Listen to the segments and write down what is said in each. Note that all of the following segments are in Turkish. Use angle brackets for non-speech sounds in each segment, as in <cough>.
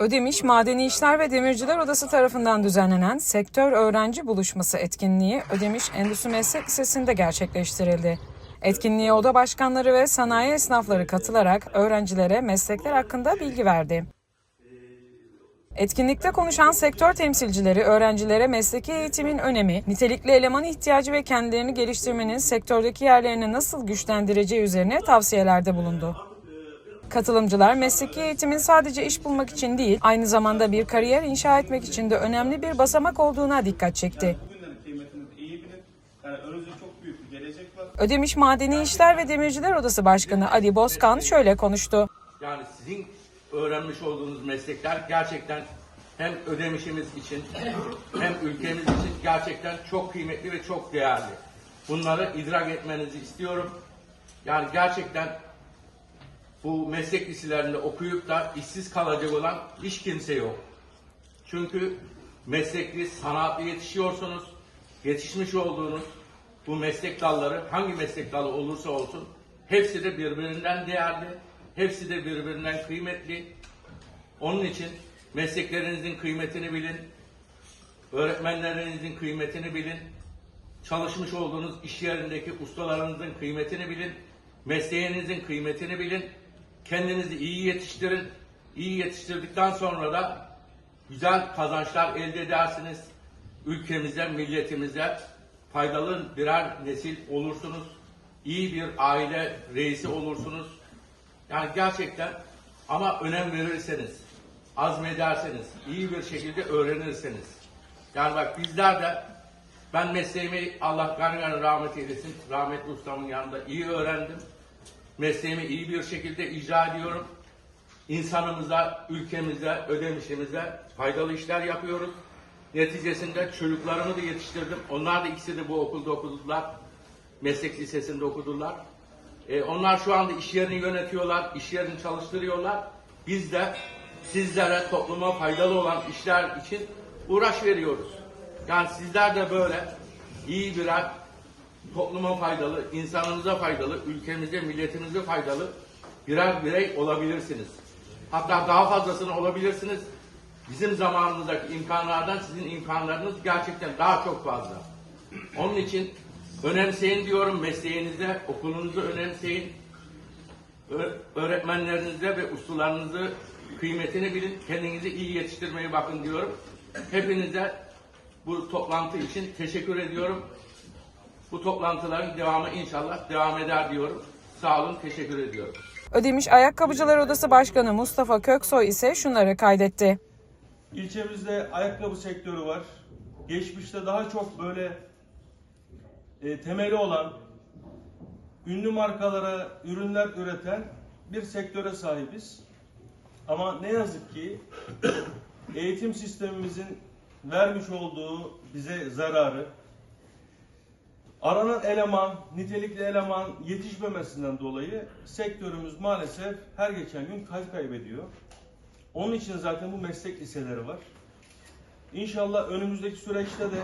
Ödemiş Madeni İşler ve Demirciler Odası tarafından düzenlenen sektör öğrenci buluşması etkinliği Ödemiş Endüstri Meslek Lisesi'nde gerçekleştirildi. Etkinliğe oda başkanları ve sanayi esnafları katılarak öğrencilere meslekler hakkında bilgi verdi. Etkinlikte konuşan sektör temsilcileri öğrencilere mesleki eğitimin önemi, nitelikli eleman ihtiyacı ve kendilerini geliştirmenin sektördeki yerlerini nasıl güçlendireceği üzerine tavsiyelerde bulundu. Katılımcılar mesleki eğitimin sadece iş bulmak için değil, aynı zamanda bir kariyer inşa etmek için de önemli bir basamak olduğuna dikkat çekti. Ödemiş Madeni İşler ve Demirciler Odası Başkanı Ali Bozkan şöyle konuştu. Yani sizin öğrenmiş olduğunuz meslekler gerçekten hem ödemişimiz için hem ülkemiz için gerçekten çok kıymetli ve çok değerli. Bunları idrak etmenizi istiyorum. Yani gerçekten bu meslek liselerinde okuyup da işsiz kalacak olan hiç kimse yok. Çünkü meslekli, sanatlı yetişiyorsunuz. Yetişmiş olduğunuz bu meslek dalları hangi meslek dalı olursa olsun hepsi de birbirinden değerli, hepsi de birbirinden kıymetli. Onun için mesleklerinizin kıymetini bilin, öğretmenlerinizin kıymetini bilin, çalışmış olduğunuz iş yerindeki ustalarınızın kıymetini bilin, mesleğinizin kıymetini bilin, kendinizi iyi yetiştirin. İyi yetiştirdikten sonra da güzel kazançlar elde edersiniz. Ülkemize, milletimize faydalı birer nesil olursunuz. İyi bir aile reisi olursunuz. Yani gerçekten ama önem verirseniz, azmederseniz, iyi bir şekilde öğrenirseniz. Yani bak bizler de ben mesleğimi Allah gani rahmet eylesin. Rahmetli ustamın yanında iyi öğrendim. Mesleğimi iyi bir şekilde icra ediyorum. İnsanımıza, ülkemize, ödemişimize faydalı işler yapıyoruz. Neticesinde çocuklarımı da yetiştirdim. Onlar da ikisi de bu okulda okudular. Meslek lisesinde okudular. E, onlar şu anda iş yerini yönetiyorlar, iş yerini çalıştırıyorlar. Biz de sizlere topluma faydalı olan işler için uğraş veriyoruz. Yani sizler de böyle iyi birer topluma faydalı, insanımıza faydalı, ülkemize, milletimize faydalı birer birey olabilirsiniz. Hatta daha fazlasını olabilirsiniz. Bizim zamanımızdaki imkanlardan sizin imkanlarınız gerçekten daha çok fazla. Onun için önemseyin diyorum mesleğinizde, okulunuzu önemseyin. Öğretmenlerinize ve ustalarınızı kıymetini bilin. Kendinizi iyi yetiştirmeye bakın diyorum. Hepinize bu toplantı için teşekkür ediyorum. Bu toplantıların devamı inşallah devam eder diyorum. Sağ olun, teşekkür ediyorum. Ödemiş Ayakkabıcılar Odası Başkanı Mustafa Köksoy ise şunları kaydetti. İlçemizde ayakkabı sektörü var. Geçmişte daha çok böyle e, temeli olan ünlü markalara ürünler üreten bir sektöre sahibiz. Ama ne yazık ki eğitim sistemimizin vermiş olduğu bize zararı, aranan eleman, nitelikli eleman yetişmemesinden dolayı sektörümüz maalesef her geçen gün kay kaybediyor. Onun için zaten bu meslek liseleri var. İnşallah önümüzdeki süreçte de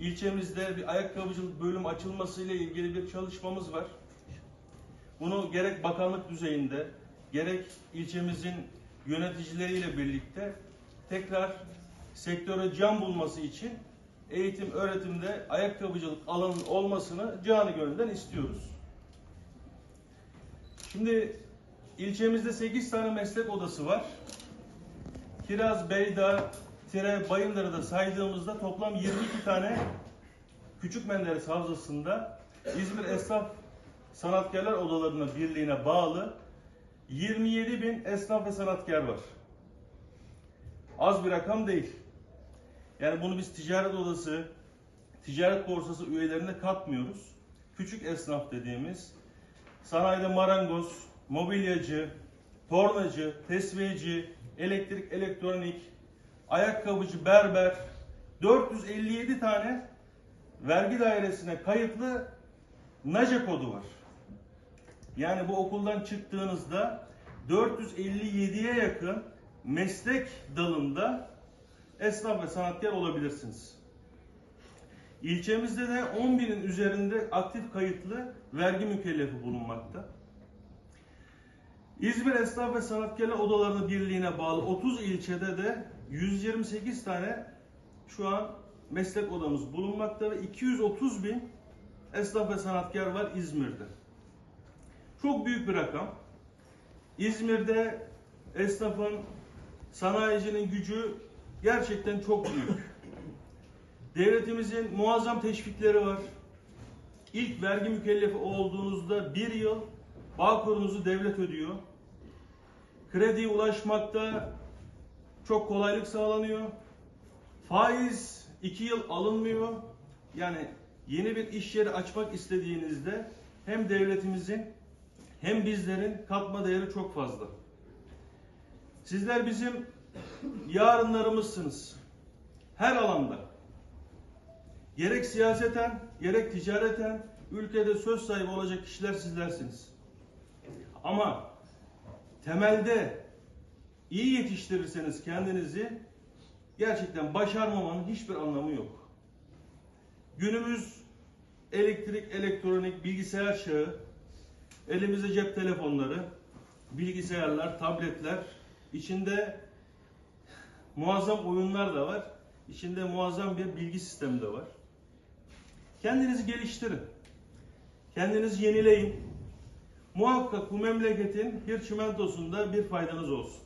ilçemizde bir ayakkabıcılık bölüm açılması ile ilgili bir çalışmamız var. Bunu gerek bakanlık düzeyinde, gerek ilçemizin yöneticileriyle birlikte tekrar sektöre can bulması için eğitim, öğretimde ayakkabıcılık alanının olmasını canı gönülden istiyoruz. Şimdi ilçemizde 8 tane meslek odası var. Kiraz, Beyda, Tire, Bayındır'ı da saydığımızda toplam 22 tane Küçük Menderes Havzası'nda İzmir Esnaf Sanatkarlar Odalarına Birliği'ne bağlı 27 bin esnaf ve sanatkar var. Az bir rakam değil. Yani bunu biz ticaret odası, ticaret borsası üyelerine katmıyoruz. Küçük esnaf dediğimiz sanayide marangoz, mobilyacı, tornacı, tesviyeci, elektrik, elektronik, ayakkabıcı, berber 457 tane vergi dairesine kayıtlı NACE kodu var. Yani bu okuldan çıktığınızda 457'ye yakın meslek dalında esnaf ve sanatkar olabilirsiniz. İlçemizde de 10 binin üzerinde aktif kayıtlı vergi mükellefi bulunmakta. İzmir Esnaf ve Sanatkarlar Odalarını Birliği'ne bağlı 30 ilçede de 128 tane şu an meslek odamız bulunmakta ve 230 bin esnaf ve sanatkar var İzmir'de. Çok büyük bir rakam. İzmir'de esnafın, sanayicinin gücü gerçekten çok büyük. Devletimizin muazzam teşvikleri var. İlk vergi mükellefi olduğunuzda bir yıl Bağkur'unuzu devlet ödüyor. Krediye ulaşmakta çok kolaylık sağlanıyor. Faiz iki yıl alınmıyor. Yani yeni bir iş yeri açmak istediğinizde hem devletimizin hem bizlerin katma değeri çok fazla. Sizler bizim yarınlarımızsınız. Her alanda. Gerek siyaseten, gerek ticareten ülkede söz sahibi olacak kişiler sizlersiniz. Ama temelde iyi yetiştirirseniz kendinizi gerçekten başarmamanın hiçbir anlamı yok. Günümüz elektrik, elektronik, bilgisayar çağı, elimizde cep telefonları, bilgisayarlar, tabletler, içinde muazzam oyunlar da var. İçinde muazzam bir bilgi sistemi de var. Kendinizi geliştirin. Kendinizi yenileyin. Muhakkak bu memleketin bir çimentosunda bir faydanız olsun.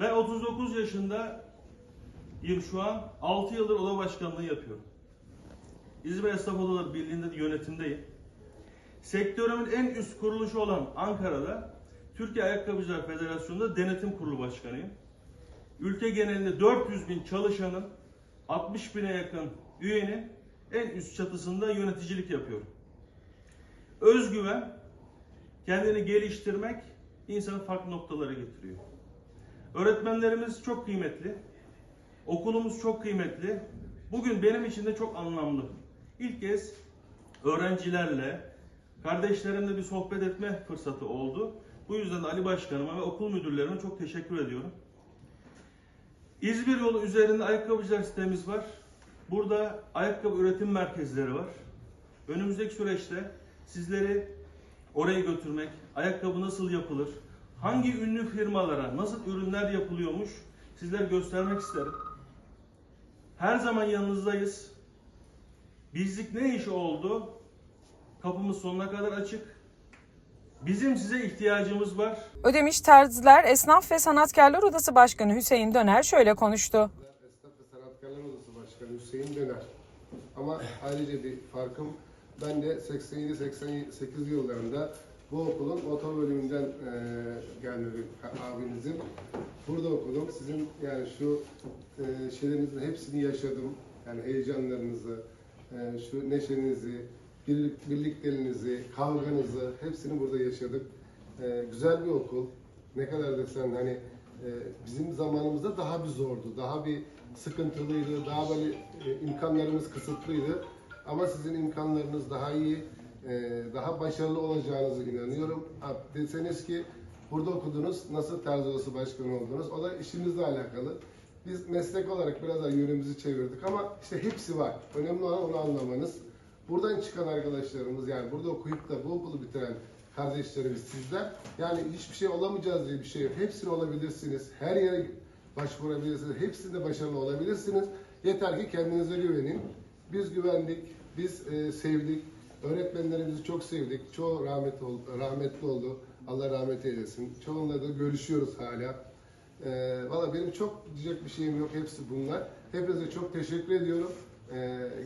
Ben 39 yaşındayım şu an. 6 yıldır oda başkanlığı yapıyorum. İzmir Esnaf Odaları Birliği'nde de yönetimdeyim. Sektörümün en üst kuruluşu olan Ankara'da Türkiye Ayakkabıcılar Federasyonu'nda denetim kurulu başkanıyım. Ülke genelinde 400 bin çalışanın 60 bine yakın üyenin en üst çatısında yöneticilik yapıyorum. Özgüven, kendini geliştirmek insanı farklı noktalara getiriyor. Öğretmenlerimiz çok kıymetli. Okulumuz çok kıymetli. Bugün benim için de çok anlamlı. İlk kez öğrencilerle, kardeşlerimle bir sohbet etme fırsatı oldu. Bu yüzden de Ali Başkanıma ve okul müdürlerime çok teşekkür ediyorum. İzmir yolu üzerinde ayakkabıcılar sitemiz var. Burada ayakkabı üretim merkezleri var. Önümüzdeki süreçte sizleri oraya götürmek, ayakkabı nasıl yapılır, hangi ünlü firmalara nasıl ürünler yapılıyormuş sizlere göstermek isterim. Her zaman yanınızdayız. Bizlik ne iş oldu? Kapımız sonuna kadar açık. Bizim size ihtiyacımız var. Ödemiş Terziler Esnaf ve Sanatkarlar Odası Başkanı Hüseyin Döner şöyle konuştu. Esnaf ve Sanatkarlar Odası Başkanı Hüseyin Döner. Ama ayrıca bir farkım, ben de 87-88 yıllarında bu okulun motor bölümünden e, gelme abinizim. Burada okudum. Sizin yani şu e, şeylerinizin hepsini yaşadım. Yani heyecanlarınızı, e, şu neşenizi, birlik, birlikteliğinizi, kavganızı hepsini burada yaşadık. E, güzel bir okul. Ne kadar desen hani e, bizim zamanımızda daha bir zordu, daha bir sıkıntılıydı, daha böyle e, imkanlarımız kısıtlıydı. Ama sizin imkanlarınız daha iyi, e, daha başarılı olacağınızı inanıyorum. Ha, deseniz ki burada okudunuz, nasıl terzi odası başkanı oldunuz? O da işimizle alakalı. Biz meslek olarak biraz daha yönümüzü çevirdik ama işte hepsi var. Önemli olan onu anlamanız. Buradan çıkan arkadaşlarımız yani burada okuyup da bu okulu bitiren kardeşlerimiz sizler. Yani hiçbir şey olamayacağız diye bir şey yok. Hepsini olabilirsiniz. Her yere başvurabilirsiniz. Hepsinde başarılı olabilirsiniz. Yeter ki kendinize güvenin. Biz güvendik, biz e, sevdik. Öğretmenlerimizi çok sevdik. Çoğu rahmet ol, rahmetli oldu. Allah rahmet eylesin. Çoğunla da görüşüyoruz hala. E, Valla benim çok diyecek bir şeyim yok. Hepsi bunlar. Hepinize çok teşekkür ediyorum. E,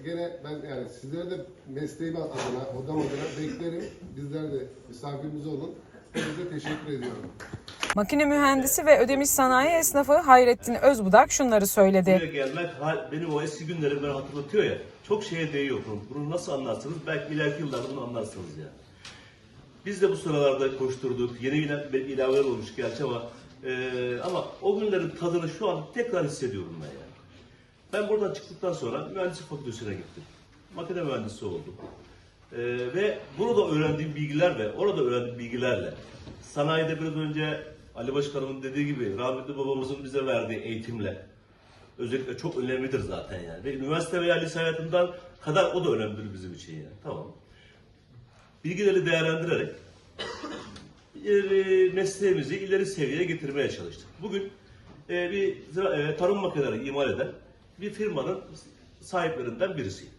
gene ben yani sizlere de mesleğim adına, odam adına beklerim. Bizler de misafirimiz olun. Hepinize teşekkür ediyorum. Makine mühendisi ve ödemiş sanayi esnafı Hayrettin Özbudak şunları söyledi. Buraya gelmek hal- benim o eski günlerimi bana hatırlatıyor ya. Çok şeye değiyor bunu. Bunu nasıl anlarsınız? Belki ileriki yıllarda bunu anlarsınız ya. Biz de bu sıralarda koşturduk. Yeni ila- ilaveler olmuş gerçi ama eee, ama o günlerin tadını şu an tekrar hissediyorum ben ya. Ben buradan çıktıktan sonra mühendislik fakültesine gittim. Makine mühendisi oldum. Eee, ve burada öğrendiğim bilgilerle, orada öğrendiğim bilgilerle, sanayide biraz önce Ali Başkanımın dediği gibi rahmetli babamızın bize verdiği eğitimle, özellikle çok önemlidir zaten yani. Ve üniversite veya lise hayatından kadar o da önemlidir bizim için yani. Tamam. Bilgileri değerlendirerek mesleğimizi ileri seviyeye getirmeye çalıştık. Bugün e, bir e, tarım makineleri imal eden bir firmanın sahiplerinden birisiyim.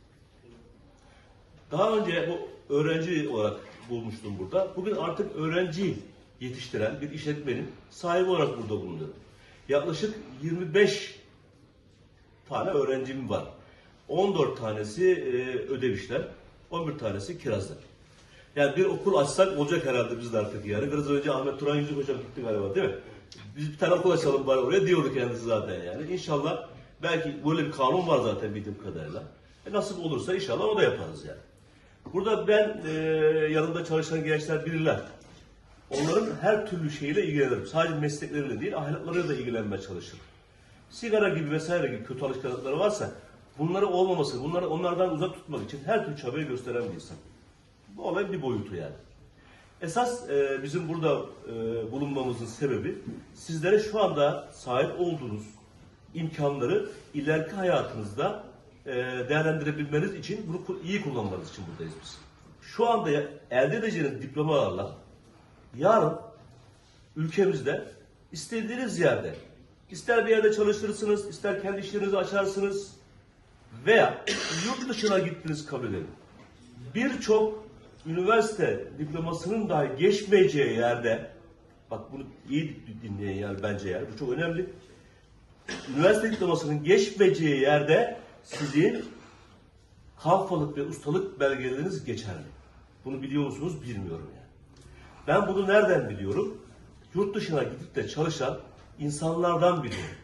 Daha önce bu öğrenci olarak bulmuştum burada. Bugün artık öğrenci yetiştiren bir işletmenin sahibi olarak burada bulunuyorum. Yaklaşık 25 tane öğrencim var. 14 tanesi e, ödev işler, 11 tanesi kirazlar. Yani bir okul açsak olacak herhalde biz de artık yani. Biraz önce Ahmet Turan Yüzük Hocam gitti galiba değil mi? Biz bir tane okul açalım bari oraya diyordu kendisi zaten yani. İnşallah belki böyle bir kanun var zaten bildiğim kadarıyla. E nasip olursa inşallah o da yaparız yani. Burada ben e, yanında çalışan gençler bilirler. Onların her türlü şeyle ilgilenirim. Sadece meslekleriyle değil, ahlaklarıyla da ilgilenmeye çalışırım. Sigara gibi vesaire gibi kötü alışkanlıkları varsa bunları olmaması, bunları onlardan uzak tutmak için her türlü çabayı gösteren bir insan. Bu olayın bir boyutu yani. Esas e, bizim burada e, bulunmamızın sebebi sizlere şu anda sahip olduğunuz imkanları ileriki hayatınızda e, değerlendirebilmeniz için bunu iyi kullanmanız için buradayız biz. Şu anda elde edeceğiniz diplomalarla yarın ülkemizde istediğiniz yerde ister bir yerde çalıştırırsınız, ister kendi işlerinizi açarsınız veya <coughs> yurt dışına gittiniz kabul edin. Birçok üniversite diplomasının dahi geçmeyeceği yerde bak bunu iyi dinleyin yani bence yani bu çok önemli. Üniversite diplomasının geçmeyeceği yerde sizin kalfalık ve ustalık belgeleriniz geçerli. Bunu biliyor musunuz bilmiyorum yani. Ben bunu nereden biliyorum? Yurt dışına gidip de çalışan insanlardan biliyorum.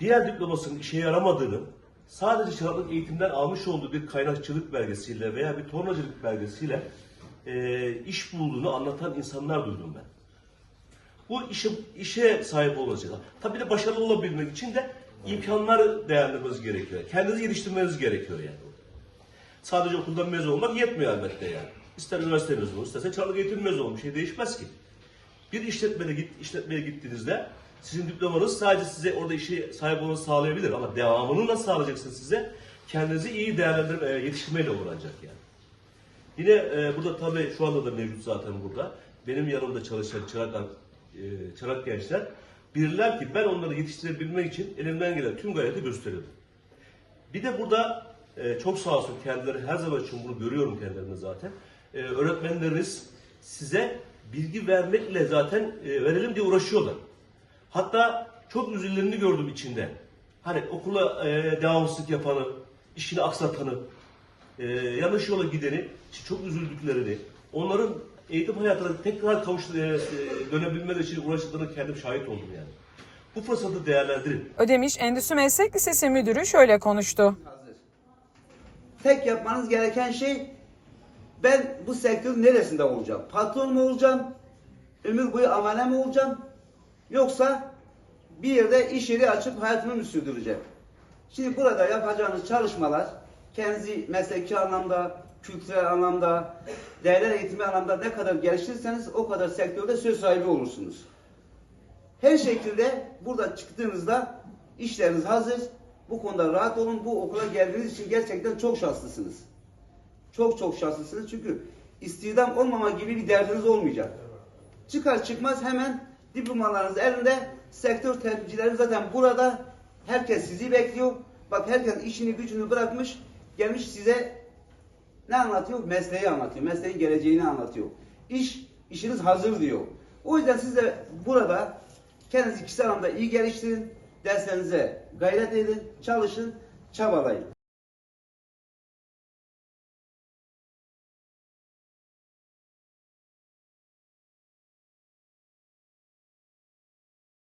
Diğer diplomasının işe yaramadığını sadece çıraklık eğitimden almış olduğu bir kaynakçılık belgesiyle veya bir tornacılık belgesiyle e, iş bulduğunu anlatan insanlar duydum ben. Bu işe, işe sahip olacak. Tabii de başarılı olabilmek için de imkanları değerlendirmeniz gerekiyor. Kendinizi geliştirmeniz gerekiyor yani. Sadece okuldan mezun olmak yetmiyor elbette yani. İster üniversite mezunu olun, isterse çağlık eğitim mezunu olun. Bir şey değişmez ki. Bir işletmeye, git, işletmeye gittiğinizde sizin diplomanız sadece size orada işe sahip olmanızı sağlayabilir ama devamını nasıl sağlayacaksınız size? Kendinizi iyi değerlendirme, e, yetiştirmeyle uğraşacak yani. Yine e, burada tabii şu anda da mevcut zaten burada. Benim yanımda çalışan çırak, e, gençler bilirler ki ben onları yetiştirebilmek için elimden gelen tüm gayreti gösteriyorum. Bir de burada e, çok sağ olsun kendileri her zaman için bunu görüyorum kendilerine zaten. E, öğretmenleriniz size bilgi vermekle zaten e, verelim diye uğraşıyorlar. Hatta çok üzüldüğünü gördüm içinde. Hani okula e, devamsızlık yapanı, işini aksatanı, e, yanlış yola gideni çok üzüldüklerini, onların eğitim hayatına tekrar kavuş e, dönebilmeleri için uğraştıklarına kendim şahit oldum yani. Bu fırsatı değerlendirin. Ödemiş Endüstri Meslek Lisesi Müdürü şöyle konuştu. hazır. Tek yapmanız gereken şey ben bu sektörün neresinde olacağım? Patron mu olacağım? Ömür boyu amele mi olacağım? Yoksa bir yerde iş yeri açıp hayatımı mı sürdüreceğim? Şimdi burada yapacağınız çalışmalar kendinizi mesleki anlamda, kültürel anlamda, değerler eğitimi anlamda ne kadar geliştirirseniz o kadar sektörde söz sahibi olursunuz. Her şekilde burada çıktığınızda işleriniz hazır. Bu konuda rahat olun. Bu okula geldiğiniz için gerçekten çok şanslısınız. Çok çok şanslısınız çünkü istihdam olmama gibi bir derdiniz olmayacak. Çıkar çıkmaz hemen diplomalarınız elinde. Sektör temsilcileri zaten burada. Herkes sizi bekliyor. Bak herkes işini gücünü bırakmış. Gelmiş size ne anlatıyor? Mesleği anlatıyor. Mesleğin geleceğini anlatıyor. İş, işiniz hazır diyor. O yüzden siz de burada kendinizi kişisel anlamda iyi geliştirin. Derslerinize gayret edin, çalışın, çabalayın.